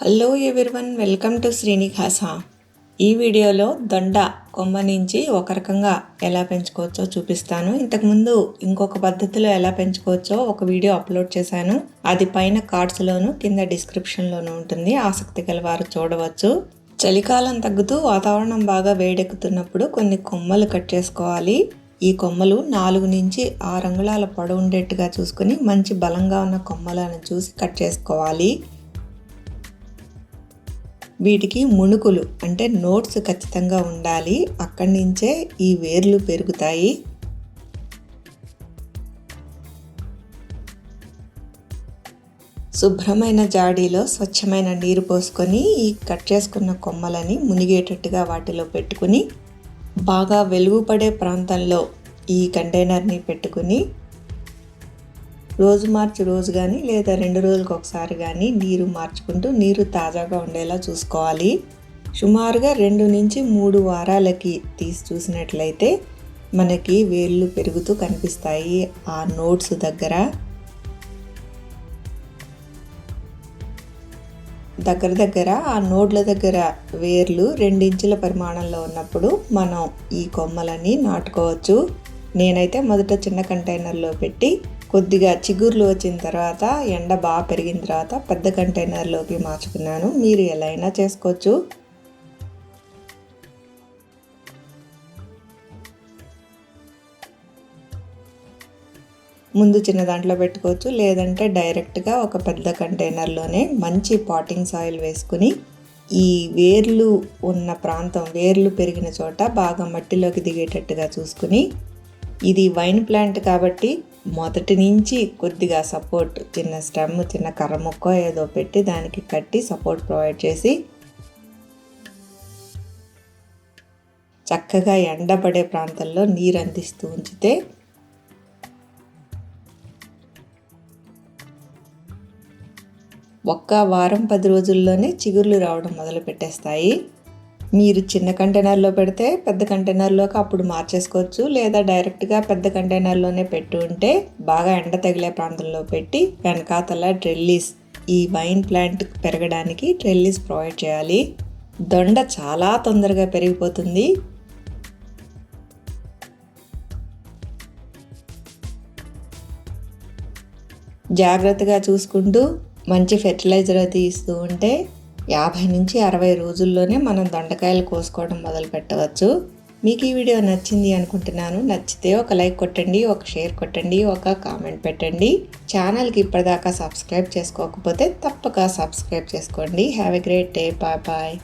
Hello everyone welcome to Srinivasa ఈ వీడియోలో దొండ కొమ్మ నుంచి ఒక రకంగా ఎలా పెంచుకోవచ్చో చూపిస్తాను. ఇంతకుముందు ఇంకొక పద్ధతిలో ఎలా పెంచుకోవచ్చో ఒక వీడియో అప్లోడ్ చేశాను. అది పైన కార్డ్స్లోను కింద డిస్క్రిప్షన్లోనూ ఉంటుంది. ఆసక్తి గల వారు చూడవచ్చు. చలికాలం తగ్గుతూ వాతావరణం బాగా వేడెక్కుతున్నప్పుడు కొన్ని కొమ్మలు కట్ చేసుకోవాలి. ఈ కొమ్మలు నాలుగు నుంచి ఆరు అంగుళాల పొడవు ఉండేట్టుగా చూసుకుని మంచి బలంగా ఉన్న కొమ్మలను చూసి కట్ చేసుకోవాలి. వీటికి ముణుకులు అంటే నోట్స్ ఖచ్చితంగా ఉండాలి. అక్కడి నుంచే ఈ వేర్లు పెరుగుతాయి. శుభ్రమైన జాడీలో స్వచ్ఛమైన నీరు పోసుకొని ఈ కట్ చేసుకున్న కొమ్మలని మునిగేటట్టుగా వాటిలో పెట్టుకుని బాగా వెలుగుపడే ప్రాంతంలో ఈ కంటైనర్ని పెట్టుకుని రోజు మార్చి రోజు కానీ లేదా రెండు రోజులకు ఒకసారి కానీ నీరు మార్చుకుంటూ నీరు తాజాగా ఉండేలా చూసుకోవాలి. సుమారుగా రెండు నుంచి మూడు వారాలకి తీసి చూసినట్లయితే మనకి వేళ్ళు పెరుగుతూ కనిపిస్తాయి ఆ నోట్స్ దగ్గర. దగ్గర దగ్గర ఆ నోడ్ల దగ్గర వేర్లు రెండించుల పరిమాణంలో ఉన్నప్పుడు మనం ఈ కొమ్మలని నాటుకోవచ్చు. నేనైతే మొదట చిన్న కంటైనర్లో పెట్టి కొద్దిగా చిగుర్లు వచ్చిన తర్వాత ఎండ బాగా పెరిగిన తర్వాత పెద్ద కంటైనర్లోకి మార్చుకున్నాను. మీరు ఎలా అయినా చేసుకోవచ్చు. ముందు చిన్న దాంట్లో పెట్టుకోవచ్చు. లేదంటే డైరెక్ట్గా ఒక పెద్ద కంటైనర్లోనే మంచి పాటింగ్ సాయిల్ వేసుకుని ఈ వేర్లు ఉన్న ప్రాంతం వేర్లు పెరిగిన చోట బాగా మట్టిలోకి దిగేటట్టుగా చూసుకుని ఇది వైన్ ప్లాంట్ కాబట్టి మొదటి నుంచి కొద్దిగా సపోర్ట్ చిన్న స్టెమ్ చిన్న కర్ర ముక్క ఏదో పెట్టి దానికి కట్టి సపోర్ట్ ప్రొవైడ్ చేసి చక్కగా ఎండపడే ప్రాంతంలో నీరు అందిస్తూ ఉంచితే ఒక్క వారం పది రోజుల్లోనే చిగుర్లు రావడం మొదలు పెట్టేస్తాయి మీరు చిన్న కంటైనర్లో పెడితే పెద్ద కంటైనర్లోకి అప్పుడు మార్చేసుకోవచ్చు. లేదా డైరెక్ట్గా పెద్ద కంటైనర్లోనే పెట్టి ఉంటే బాగా ఎండ తగిలే ప్రాంతంలో పెట్టి వెనకాతల ట్రెల్లీస్ ఈ వైన్ ప్లాంట్ పెరగడానికి ట్రెల్లీస్ ప్రొవైడ్ చేయాలి. దొండ చాలా తొందరగా పెరిగిపోతుంది. జాగ్రత్తగా చూసుకుంటూ మంచి ఫెర్టిలైజర్ అది ఇస్తూ ఉంటే యాభై నుంచి అరవై రోజుల్లోనే మనం దొండకాయలు కోసుకోవడం మొదలు పెట్టవచ్చు. మీకు ఈ వీడియో నచ్చింది అనుకుంటున్నాను. నచ్చితే ఒక లైక్ కొట్టండి ఒక షేర్ కొట్టండి ఒక కామెంట్ పెట్టండి. ఛానల్కి ఇప్పటిదాకా సబ్స్క్రైబ్ చేసుకోకపోతే తప్పక సబ్స్క్రైబ్ చేసుకోండి. Have a great day bye bye